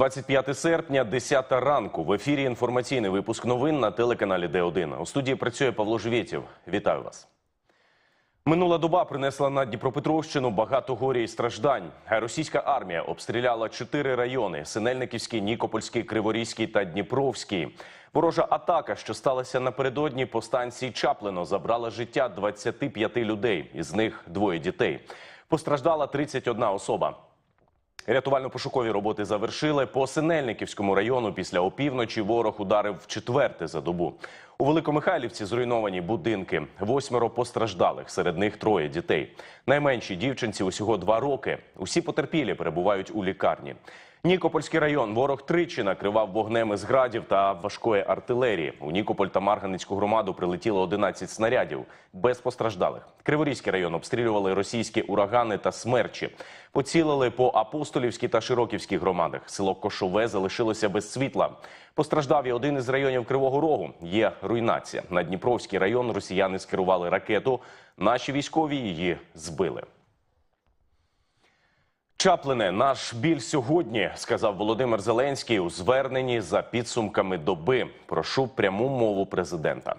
25 серпня, 10 ранку. В ефірі інформаційний випуск новин на телеканалі Д1. У студії працює Павло Живєтєв. Вітаю вас. Минула доба принесла на Дніпропетровщину багато горя і страждань. Російська армія обстріляла чотири райони: Синельниківський, Нікопольський, Криворізький та Дніпровський. Ворожа атака, що сталася напередодні по станції Чаплино, забрала життя 25 людей, із них двоє дітей. Постраждала 31 особа. Рятувально-пошукові роботи завершили. По Синельниківському району після опівночі ворог ударив в четверте за добу. У Великомихайлівці зруйновані будинки. Восьмеро постраждалих, серед них троє дітей. Найменші дівчинці усього два роки. Усі потерпілі перебувають у лікарні. Нікопольський район ворог тричі накривав вогнем із градів та важкої артилерії. У Нікополь та Марганицьку громаду прилетіло 11 снарядів без постраждалих. Криворізький район обстрілювали російські урагани та смерчі. Поцілили по Апостолівській та Широківській громадах. Село Кошове залишилося без світла. Постраждав і один із районів Кривого Рогу. Є руйнація. На Дніпровський район росіяни скерували ракету. Наші військові її збили. Чаплине, наш біль сьогодні, сказав Володимир Зеленський у зверненні за підсумками доби. Прошу пряму мову президента.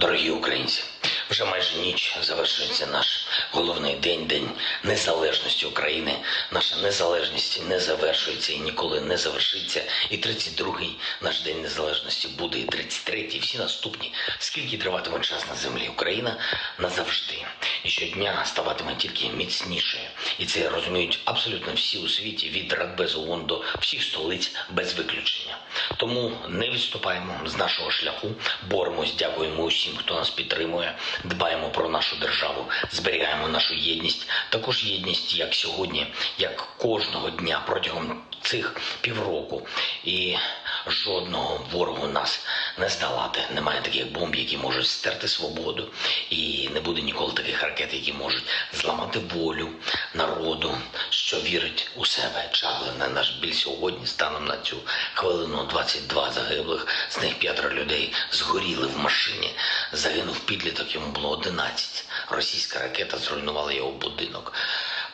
Дорогі українці, вже майже ніч завершується наш головний день, день незалежності України. Наша незалежність не завершується і ніколи не завершиться. І 32-й наш день незалежності буде, і 33-й, і всі наступні. Скільки триватиме час на землі? Україна назавжди. І щодня ставатиме тільки міцнішою. І це розуміють абсолютно всі у світі від Радбезу ООН до всіх столиць без виключення. Тому не відступаємо з нашого шляху, боремось, дякуємо усім, хто нас підтримує, дбаємо про нашу державу, зберігаємо нашу єдність, також єдність як сьогодні, як кожного дня протягом цих півроку. І жодного ворогу нас не здолати. Немає таких бомб, які можуть стерти свободу, і не буде ніколи таких ракет, які можуть зламати волю народу, що вірить у себе. Чаплина наш біль сьогодні станом на цю хвилину 22 загиблих, з них п'ятеро людей згоріли в машині. Загинув підліток, йому було 11. Російська ракета зруйнувала його будинок.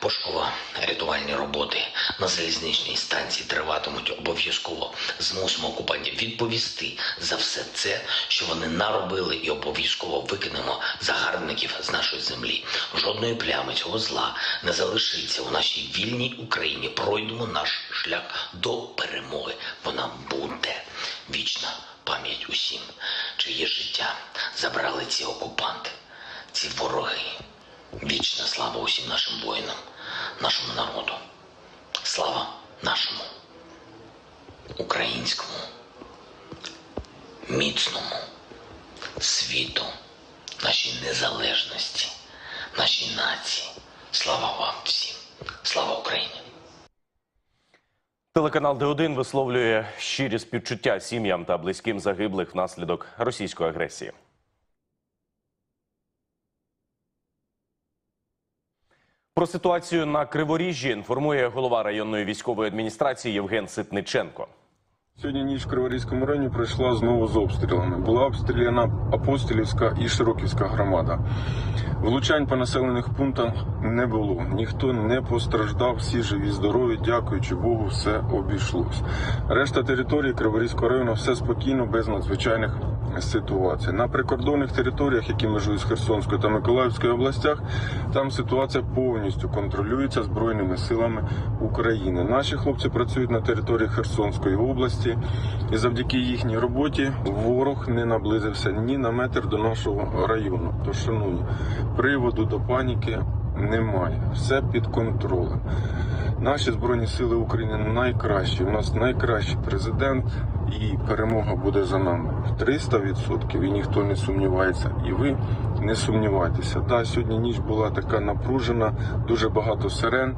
Пошуково-рятувальні роботи на залізничній станції триватимуть обов'язково. Змусимо окупантів відповісти за все це, що вони наробили, і обов'язково викинемо загарбників з нашої землі. Жодної плями цього зла не залишиться у нашій вільній Україні. Пройдемо наш шлях до перемоги. Вона буде вічна пам'ять усім, чиє життя забрали ці окупанти, ці вороги. Вічна слава усім нашим воїнам, нашому народу. Слава нашому українському, міцному світу, нашій незалежності, нашій нації. Слава вам всім! Слава Україні! Телеканал Д1 висловлює щирі співчуття сім'ям та близьким загиблих внаслідок російської агресії. Про ситуацію на Криворіжжі інформує голова районної військової адміністрації Євген Ситниченко. Сьогодні ніч в Криворізькому районі пройшла знову з обстрілами. Була обстріляна Апостолівська і Широківська громада. Влучань по населених пунктах не було. Ніхто не постраждав, всі живі, здорові, дякуючи Богу, все обійшлось. Решта території Криворізького району все спокійно, без надзвичайних ситуацій. На прикордонних територіях, які межують з Херсонською та Миколаївською областях, там ситуація повністю контролюється Збройними силами України. Наші хлопці працюють на території Херсонської області, і завдяки їхній роботі ворог не наблизився ні на метр до нашого району. Тож, шановні, приводу до паніки немає. Все під контролем. Наші збройні сили України найкращі. У нас найкращий президент, і перемога буде за нами 300%, і ніхто не сумнівається. І ви не сумнівайтеся. Да, сьогодні ніч була така напружена, дуже багато сирен.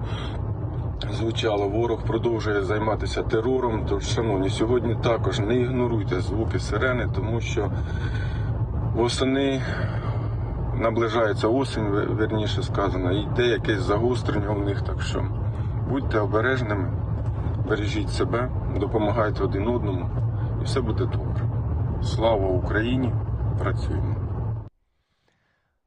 Звучало, ворог продовжує займатися терором. Тож, шановні, сьогодні також не ігноруйте звуки сирени, тому що восени наближається осінь, верніше сказано, і йде якесь загострення у них. Так що будьте обережними, бережіть себе, допомагайте один одному, і все буде добре. Слава Україні! Працюємо!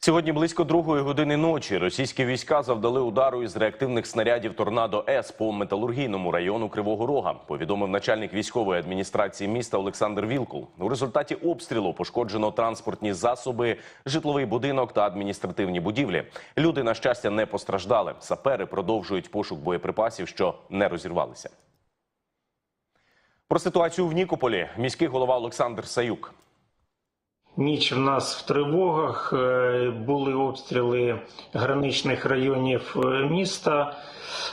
Сьогодні близько другої години ночі російські війська завдали удару із реактивних снарядів Торнадо С по металургійному району Кривого Рога. Повідомив начальник військової адміністрації міста Олександр Вілкул. У результаті обстрілу пошкоджено транспортні засоби, житловий будинок та адміністративні будівлі. Люди, на щастя, не постраждали. Сапери продовжують пошук боєприпасів, що не розірвалися. Про ситуацію в Нікополі міський голова Олександр Саюк. Ніч в нас в тривогах е, були обстріли граничних районів е, міста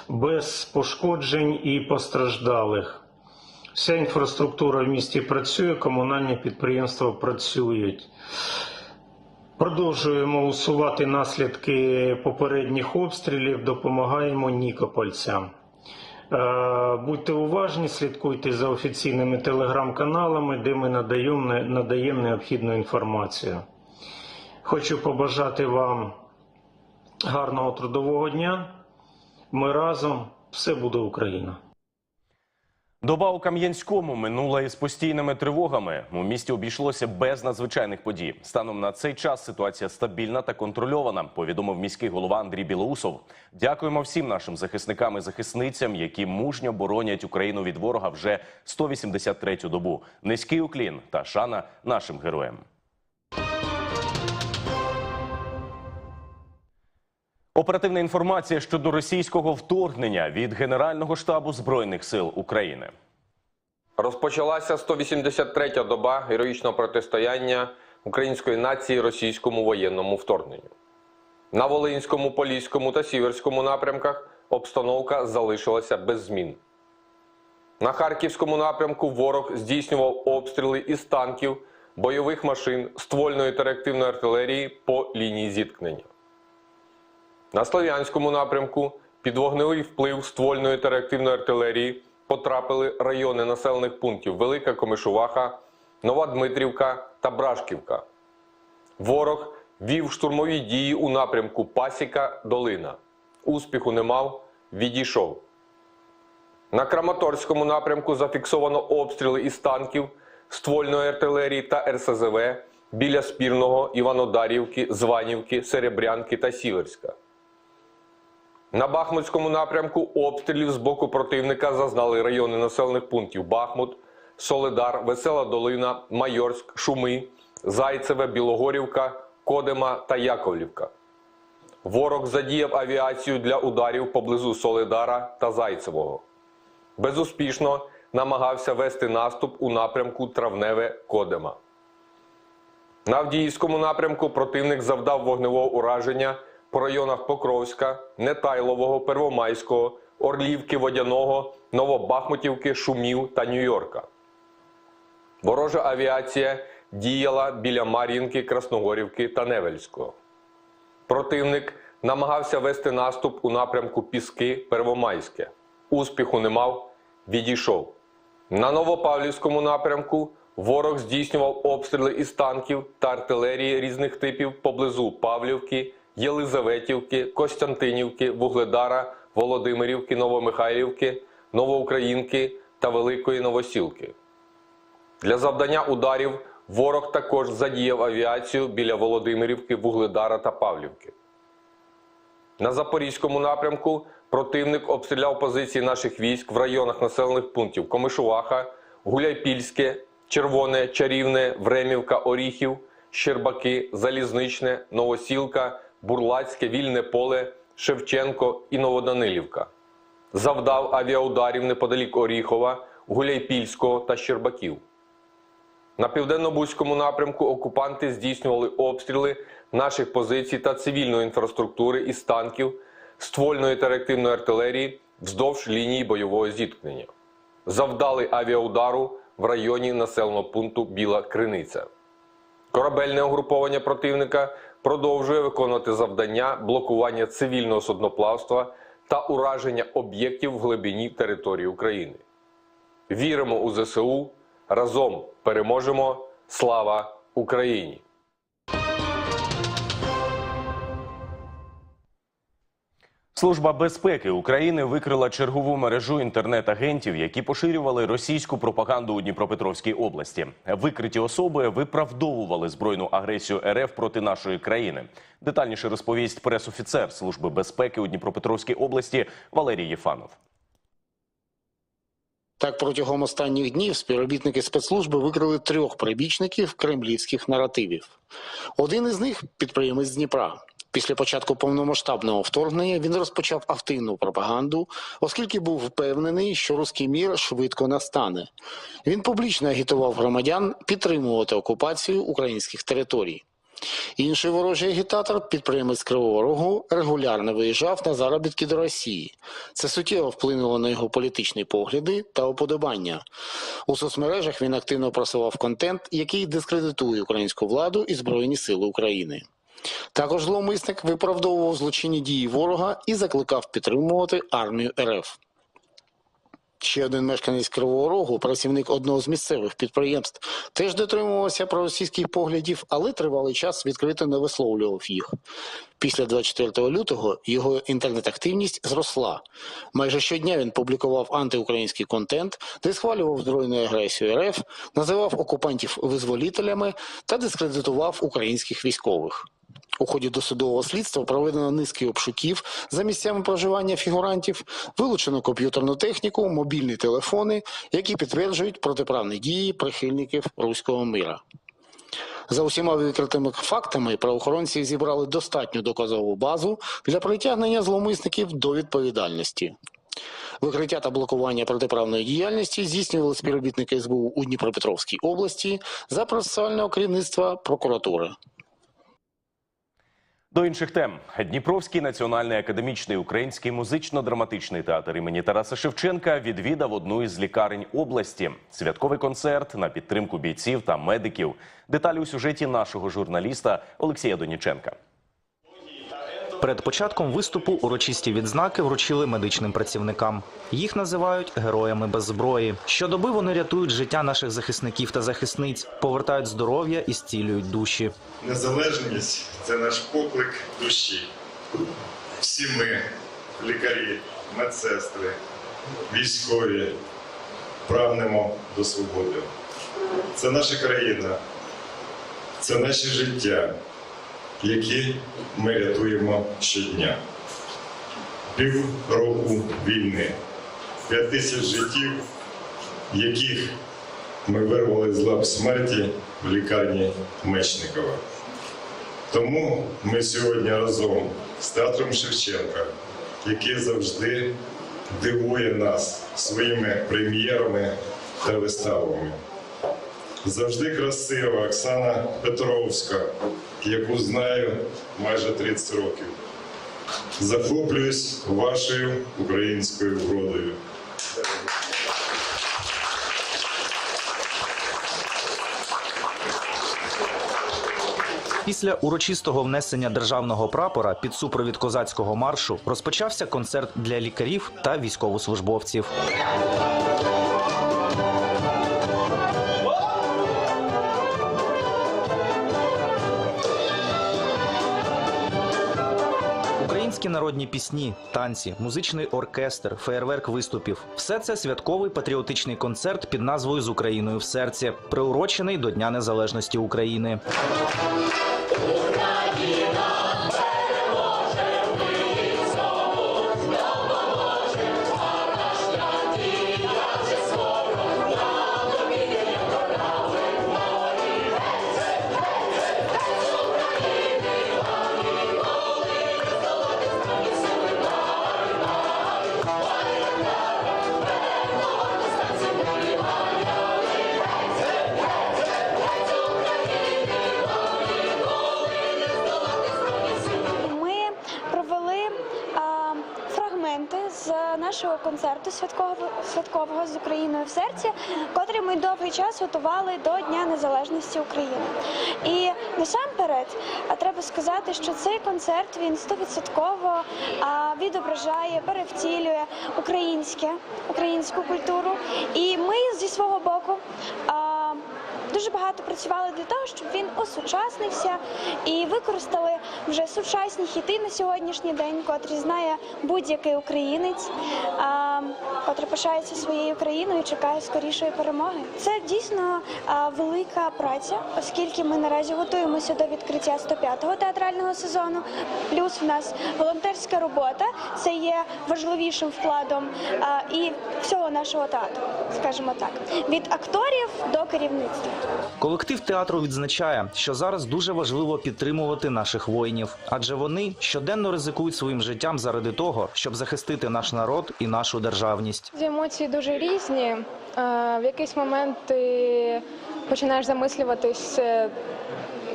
без пошкоджень і постраждалих. Вся інфраструктура в місті працює, комунальні підприємства працюють. Продовжуємо усувати наслідки попередніх обстрілів, допомагаємо нікопольцям. Е, Будьте уважні, слідкуйте за офіційними телеграм-каналами, де ми надаємо, надаємо необхідну інформацію. Хочу побажати вам гарного трудового дня. Ми разом, все буде Україна. Доба у Кам'янському минула із постійними тривогами. У місті обійшлося без надзвичайних подій. Станом на цей час ситуація стабільна та контрольована. Повідомив міський голова Андрій Білоусов. Дякуємо всім нашим захисникам і захисницям, які мужньо боронять Україну від ворога вже 183-ю добу. Низький уклін та шана нашим героям. Оперативна інформація щодо російського вторгнення від Генерального штабу збройних сил України. Розпочалася 183-я доба героїчного протистояння української нації російському воєнному вторгненню. На Волинському, Поліському та Сіверському напрямках обстановка залишилася без змін. На Харківському напрямку ворог здійснював обстріли із танків, бойових машин, ствольної та реактивної артилерії по лінії зіткнення. На Слов'янському напрямку під вогневий вплив ствольної та реактивної артилерії потрапили райони населених пунктів Велика Комишуваха, Нова Дмитрівка та Брашківка. Ворог вів штурмові дії у напрямку Пасіка Долина. Успіху не мав, відійшов. На Краматорському напрямку зафіксовано обстріли із танків, ствольної артилерії та РСЗВ біля Спірного, Іванодарівки, Званівки, Серебрянки та Сіверська. На Бахмутському напрямку обстрілів з боку противника зазнали райони населених пунктів Бахмут, Соледар, Весела Долина, Майорськ, Шуми, Зайцеве, Білогорівка, Кодема та Яковлівка. Ворог задіяв авіацію для ударів поблизу Соледара та Зайцевого. Безуспішно намагався вести наступ у напрямку Травневе Кодема. На Авдіївському напрямку противник завдав вогневого ураження по районах Покровська, Нетайлового, Первомайського, Орлівки, Водяного, Новобахмутівки, Шумів та Нью-Йорка. Ворожа авіація діяла біля Мар'їнки, Красногорівки та Невельського. Противник намагався вести наступ у напрямку Піски, Первомайське. Успіху не мав, відійшов. На Новопавлівському напрямку ворог здійснював обстріли із танків та артилерії різних типів поблизу Павлівки, Єлизаветівки, Костянтинівки, Вугледара, Володимирівки, Новомихайлівки, Новоукраїнки та Великої Новосілки. Для завдання ударів ворог також задіяв авіацію біля Володимирівки, Вугледара та Павлівки. На Запорізькому напрямку противник обстріляв позиції наших військ в районах населених пунктів Комишуваха, Гуляйпільське, Червоне, Чарівне, Времівка, Оріхів, Щербаки, Залізничне, Новосілка, Бурлацьке, Вільне поле, Шевченко і Новоданилівка. Завдав авіаударів неподалік Оріхова, Гуляйпільського та Щербаків. На південно-бузькому напрямку окупанти здійснювали обстріли наших позицій та цивільної інфраструктури із танків, ствольної та реактивної артилерії вздовж лінії бойового зіткнення. Завдали авіаудару в районі населеного пункту Біла Криниця. Корабельне угруповання противника продовжує виконувати завдання блокування цивільного судноплавства та ураження об'єктів в глибині території України. Віримо у ЗСУ. Разом переможемо. Слава Україні! Служба безпеки України викрила чергову мережу інтернет-агентів, які поширювали російську пропаганду у Дніпропетровській області. Викриті особи виправдовували збройну агресію РФ проти нашої країни. Детальніше розповість пресофіцер Служби безпеки у Дніпропетровській області Валерій Єфанов. Так, протягом останніх днів співробітники спецслужби викрили трьох прибічників кремлівських наративів. Один із них підприємець Дніпра. Після початку повномасштабного вторгнення він розпочав активну пропаганду, оскільки був впевнений, що руський мір швидко настане. Він публічно агітував громадян підтримувати окупацію українських територій. Інший ворожий агітатор, підприємець Кривого Рогу, регулярно виїжджав на заробітки до Росії. Це суттєво вплинуло на його політичні погляди та уподобання. У соцмережах він активно просував контент, який дискредитує українську владу і Збройні Сили України. Також зловмисник виправдовував злочинні дії ворога і закликав підтримувати армію РФ. Ще один мешканець Кривого Рогу, працівник одного з місцевих підприємств, теж дотримувався проросійських поглядів, але тривалий час відкрито не висловлював їх. Після 24 лютого його інтернет-активність зросла. Майже щодня він публікував антиукраїнський контент, де схвалював збройну агресію РФ, називав окупантів визволітелями та дискредитував українських військових. У ході досудового слідства проведено низки обшуків за місцями проживання фігурантів, вилучено комп'ютерну техніку, мобільні телефони, які підтверджують протиправні дії прихильників руського мира. За усіма викритими фактами правоохоронці зібрали достатню доказову базу для притягнення зловмисників до відповідальності. Викриття та блокування протиправної діяльності здійснювали співробітники СБУ у Дніпропетровській області за процесуального керівництва прокуратури. До інших тем Дніпровський національний академічний український музично-драматичний театр імені Тараса Шевченка відвідав одну із лікарень області. Святковий концерт на підтримку бійців та медиків. Деталі у сюжеті нашого журналіста Олексія Доніченка. Перед початком виступу урочисті відзнаки вручили медичним працівникам. Їх називають героями без зброї. Щодоби вони рятують життя наших захисників та захисниць, повертають здоров'я і зцілюють душі. Незалежність це наш поклик душі. Всі ми, лікарі, медсестри, військові, прагнемо до свободи. Це наша країна, це наше життя, які ми рятуємо щодня. Пів року війни, п'ять тисяч життів, яких ми вирвали з лап смерті в лікарні Мечникова. Тому ми сьогодні разом з театром Шевченка, який завжди дивує нас своїми прем'єрами та виставами. Завжди красива Оксана Петровська, яку знаю майже 30 років. Захоплююсь вашою українською вродою. Після урочистого внесення державного прапора під супровід козацького маршу розпочався концерт для лікарів та військовослужбовців. Українські народні пісні, танці, музичний оркестр, феєрверк виступів все це святковий патріотичний концерт під назвою З Україною в серці, приурочений до Дня Незалежності України. Святкового, святкового з Україною в серці, котрий ми довгий час готували до Дня Незалежності України. І насамперед треба сказати, що цей концерт він стовідсотково відображає, перевтілює українське, українську культуру. І ми зі свого боку. дуже багато працювали для того, щоб він осучаснився і використали вже сучасні хіти на сьогоднішній день, котрі знає будь-який українець, а, пишається своєю країною чекає скорішої перемоги. Це дійсно велика праця, оскільки ми наразі готуємося до відкриття 105-го театрального сезону. Плюс в нас волонтерська робота це є важливішим вкладом і всього нашого театру, скажімо так, від акторів до керівництва. Колектив театру відзначає, що зараз дуже важливо підтримувати наших воїнів, адже вони щоденно ризикують своїм життям заради того, щоб захистити наш народ і нашу державність. Емоції дуже різні. Е, В якийсь момент ти починаєш замислюватись, е,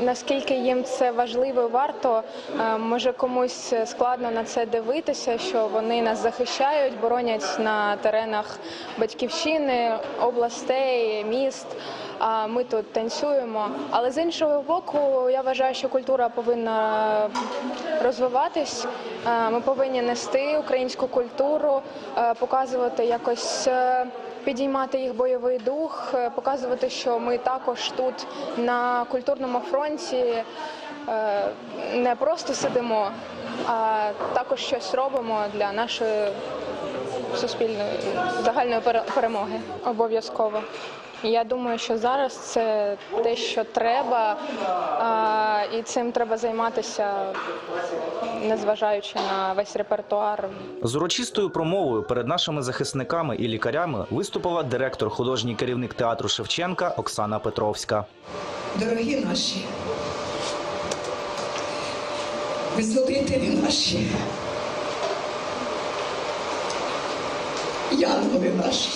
наскільки їм це важливо варто. Е, Може комусь складно на це дивитися, що вони нас захищають, боронять на теренах батьківщини, областей, міст. А ми тут танцюємо. Але з іншого боку, я вважаю, що культура повинна розвиватись. Е, Ми повинні нести українську культуру, е, показувати якось. е, Підіймати їх бойовий дух, показувати, що ми також тут на культурному фронті не просто сидимо, а також щось робимо для нашої суспільної загальної перемоги. Обов'язково. Я думаю, що зараз це те, що треба, і цим треба займатися, незважаючи на весь репертуар. З урочистою промовою перед нашими захисниками і лікарями виступила директор художній керівник театру Шевченка Оксана Петровська. Дорогі наші, визволителі наші, янголи наші.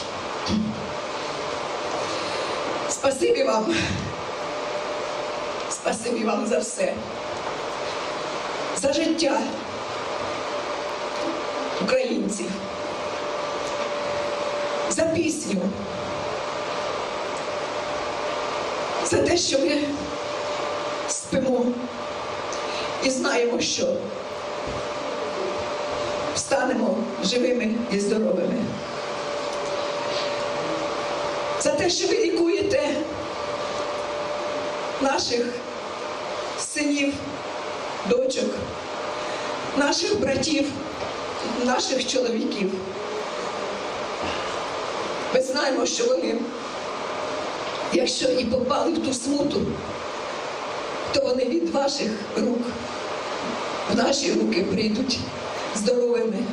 Спасибі вам. Спасибі вам за все. За життя українців. За пісню. За те, що ми спимо і знаємо, що встанемо живими і здоровими. За те, що ви лікуєте наших синів, дочок, наших братів, наших чоловіків. Ми знаємо, що вони якщо і попали в ту смуту, то вони від ваших рук в наші руки прийдуть здоровими.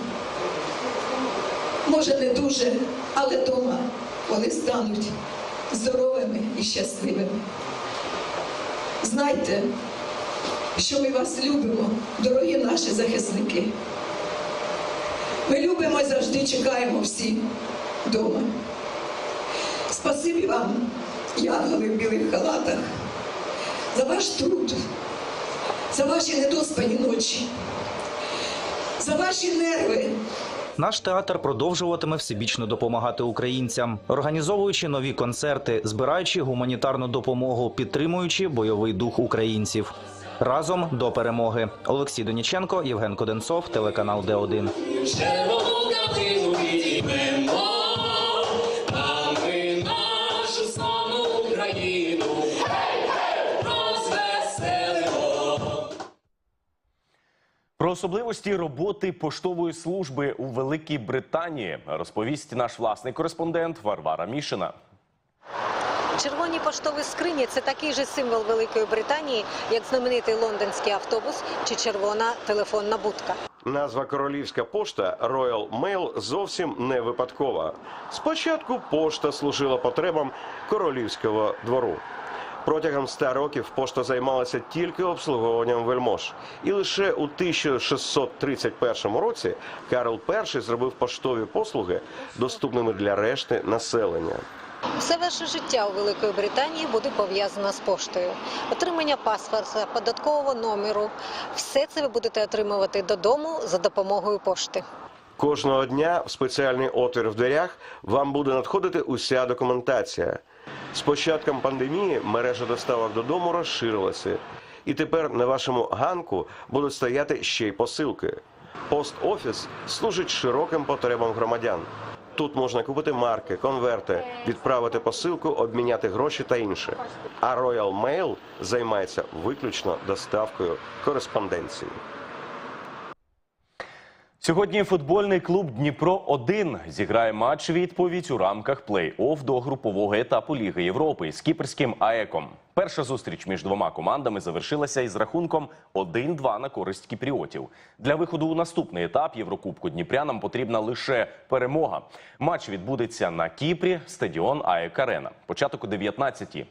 Може, не дуже, але дома вони стануть здоровими і щасливими. Знайте, що ми вас любимо, дорогі наші захисники. Ми любимо і завжди чекаємо всі вдома. Спасибі вам, янголи в білих халатах, за ваш труд, за ваші недоспані ночі, за ваші нерви. Наш театр продовжуватиме всебічно допомагати українцям, організовуючи нові концерти, збираючи гуманітарну допомогу, підтримуючи бойовий дух українців. Разом до перемоги. Олексій Доніченко, Євген Коденцов, телеканал Д1. Про особливості роботи поштової служби у Великій Британії розповість наш власний кореспондент Варвара Мішина. Червоні поштові скрині це такий же символ Великої Британії, як знаменитий лондонський автобус чи червона телефонна будка. Назва королівська пошта Royal Mail зовсім не випадкова. Спочатку пошта служила потребам королівського двору. Протягом ста років пошта займалася тільки обслуговуванням вельмож. І лише у 1631 році Карл І зробив поштові послуги доступними для решти населення. Все ваше життя у Великої Британії буде пов'язано з поштою. Отримання паспорта, податкового номеру все це ви будете отримувати додому за допомогою пошти. Кожного дня в спеціальний отвір в дверях вам буде надходити уся документація. З початком пандемії мережа доставок додому розширилася, і тепер на вашому ганку будуть стояти ще й посилки. Пост-офіс служить широким потребам громадян. Тут можна купити марки, конверти, відправити посилку, обміняти гроші та інше. А Royal Mail займається виключно доставкою кореспонденції. Сьогодні футбольний клуб Дніпро 1 зіграє матч відповідь у рамках плей-офф до групового етапу Ліги Європи з кіпрським АЕКом. Перша зустріч між двома командами завершилася із рахунком 1-2 на користь кіпріотів. Для виходу у наступний етап Єврокубку Дніпрянам потрібна лише перемога. Матч відбудеться на Кіпрі, стадіон АЕК Арена. Початок о 19-й.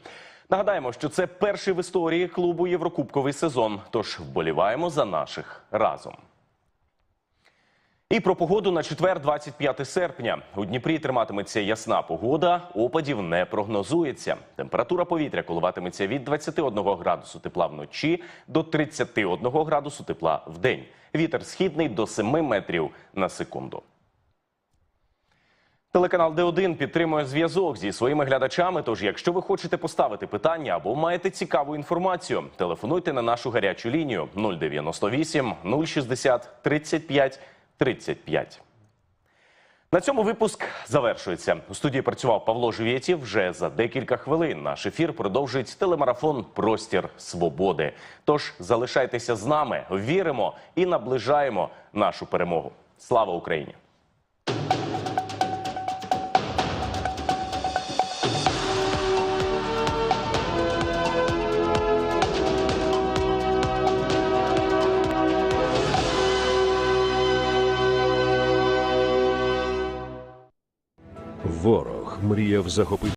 Нагадаємо, що це перший в історії клубу Єврокубковий сезон. Тож вболіваємо за наших разом. І про погоду на четвер, 25 серпня. У Дніпрі триматиметься ясна погода, опадів не прогнозується. Температура повітря коливатиметься від 21 градусу тепла вночі до 31 градусу тепла в день. Вітер східний до 7 метрів на секунду. Телеканал Д1 підтримує зв'язок зі своїми глядачами. Тож, якщо ви хочете поставити питання або маєте цікаву інформацію, телефонуйте на нашу гарячу лінію 098 060 35 35. На цьому випуск завершується. У студії працював Павло Жувєтів. Вже за декілька хвилин наш ефір продовжить телемарафон Простір свободи. Тож залишайтеся з нами, віримо і наближаємо нашу перемогу. Слава Україні! Мріяв захопити.